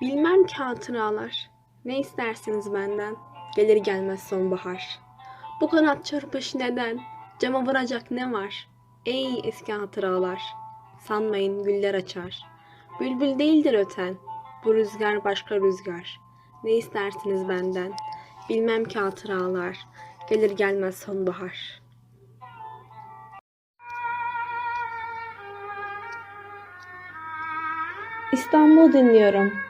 Bilmem ki hatıralar. Ne istersiniz benden? Gelir gelmez sonbahar. Bu kanat çırpış neden? Cama vuracak ne var? Ey eski hatıralar. Sanmayın güller açar. Bülbül değildir öten. Bu rüzgar başka rüzgar. Ne istersiniz benden? Bilmem ki hatıralar. Gelir gelmez sonbahar. İstanbul dinliyorum.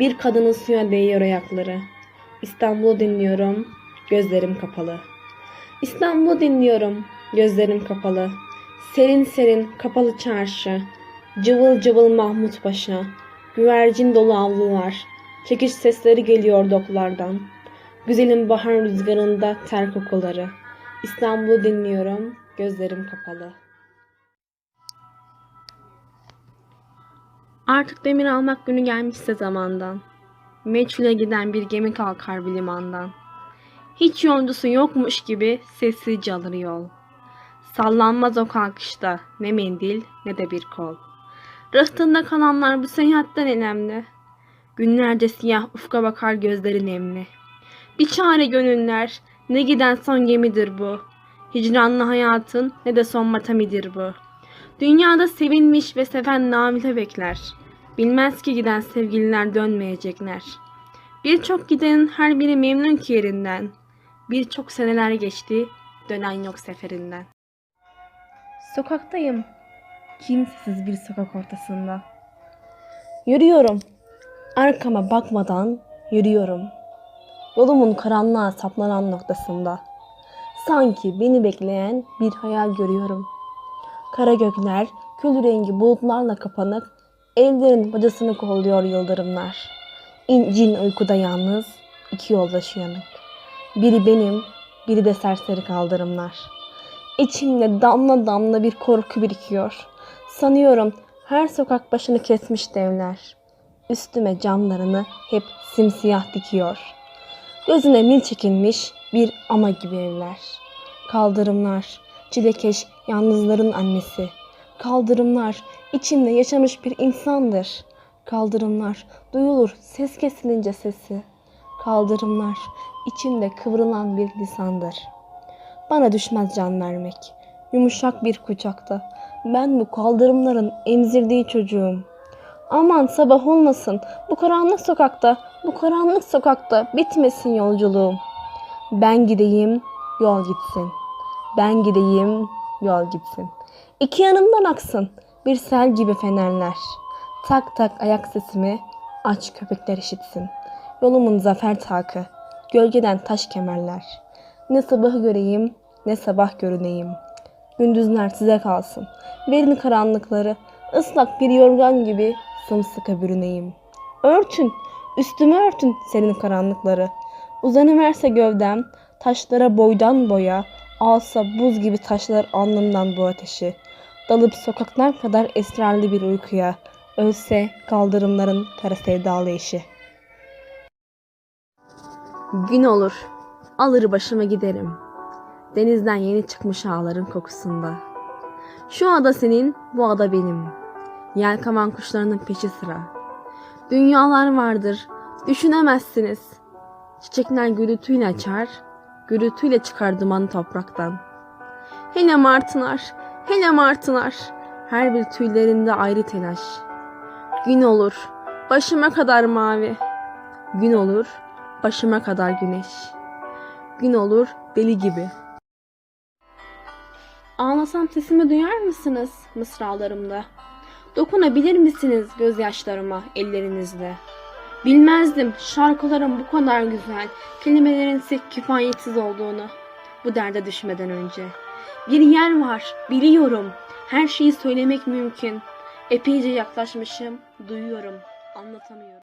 Bir kadının suya değiyor ayakları. İstanbul'u dinliyorum. Gözlerim kapalı. İstanbul'u dinliyorum. Gözlerim kapalı. Serin serin kapalı çarşı. Cıvıl cıvıl Mahmut Paşa. Güvercin dolu avlular. Çekiş sesleri geliyor doklardan. Güzelim bahar rüzgarında ter kokuları. İstanbul'u dinliyorum. Gözlerim kapalı. Artık demir almak günü gelmişse zamandan. Meçhule giden bir gemi kalkar bir limandan. Hiç yolcusu yokmuş gibi sessizce alır yol. Sallanmaz o kalkışta ne mendil ne de bir kol. Rıhtında kalanlar bu seyahatten önemli. Günlerce siyah ufka bakar gözleri nemli. Bir çare gönüller ne giden son gemidir bu. Hicranlı hayatın ne de son matamidir bu. Dünyada sevinmiş ve seven namile bekler. Bilmez ki giden sevgililer dönmeyecekler. Birçok gidenin her biri memnun ki yerinden. Birçok seneler geçti, dönen yok seferinden. Sokaktayım, kimsesiz bir sokak ortasında. Yürüyorum, arkama bakmadan yürüyorum. Yolumun karanlığa saplanan noktasında. Sanki beni bekleyen bir hayal görüyorum. Kara gökler, kül rengi bulutlarla kapanık, evlerin bacasını kolluyor yıldırımlar. İncin uykuda yalnız, iki yoldaş uyanık. Biri benim, biri de serseri kaldırımlar. İçimde damla damla bir korku birikiyor. Sanıyorum her sokak başını kesmiş devler. Üstüme camlarını hep simsiyah dikiyor. Gözüne mil çekilmiş bir ama gibi evler. Kaldırımlar, çilekeş yalnızların annesi. Kaldırımlar, içinde yaşamış bir insandır. Kaldırımlar, duyulur ses kesilince sesi. Kaldırımlar, içinde kıvrılan bir lisandır. Bana düşmez can vermek. Yumuşak bir kucakta. Ben bu kaldırımların emzirdiği çocuğum. Aman sabah olmasın. Bu karanlık sokakta, bu karanlık sokakta bitmesin yolculuğum. Ben gideyim, yol gitsin. Ben gideyim, yol gitsin. İki yanımdan aksın bir sel gibi fenerler. Tak tak ayak sesimi aç köpekler işitsin. Yolumun zafer takı, gölgeden taş kemerler. Ne sabahı göreyim, ne sabah görüneyim. Gündüzler size kalsın. Verin karanlıkları, ıslak bir yorgan gibi sımsıkı bürüneyim. Örtün, üstümü örtün senin karanlıkları. Uzanıverse gövdem, taşlara boydan boya, alsa buz gibi taşlar alnımdan bu ateşi. Dalıp sokaklar kadar esrarlı bir uykuya, ölse kaldırımların kara sevdalı eşi. Gün olur, alır başıma giderim. Denizden yeni çıkmış ağların kokusunda. Şu ada senin, bu ada benim. Yelkavan kuşlarının peşi sıra. Dünyalar vardır, düşünemezsiniz. Çiçekler gürültüyle açar, gürültüyle çıkar dumanı topraktan. Hele martılar, hele martılar, her bir tüylerinde ayrı telaş. Gün olur, başıma kadar mavi. Gün olur, başıma kadar güneş. Gün olur, deli gibi. Ağlasam sesimi duyar mısınız mısralarımda? Dokunabilir misiniz gözyaşlarıma ellerinizle? Bilmezdim şarkıların bu kadar güzel, kelimelerin ise kifayetsiz olduğunu. Bu derde düşmeden önce. Bir yer var, biliyorum. Her şeyi söylemek mümkün. Epeyce yaklaşmışım, duyuyorum, anlatamıyorum.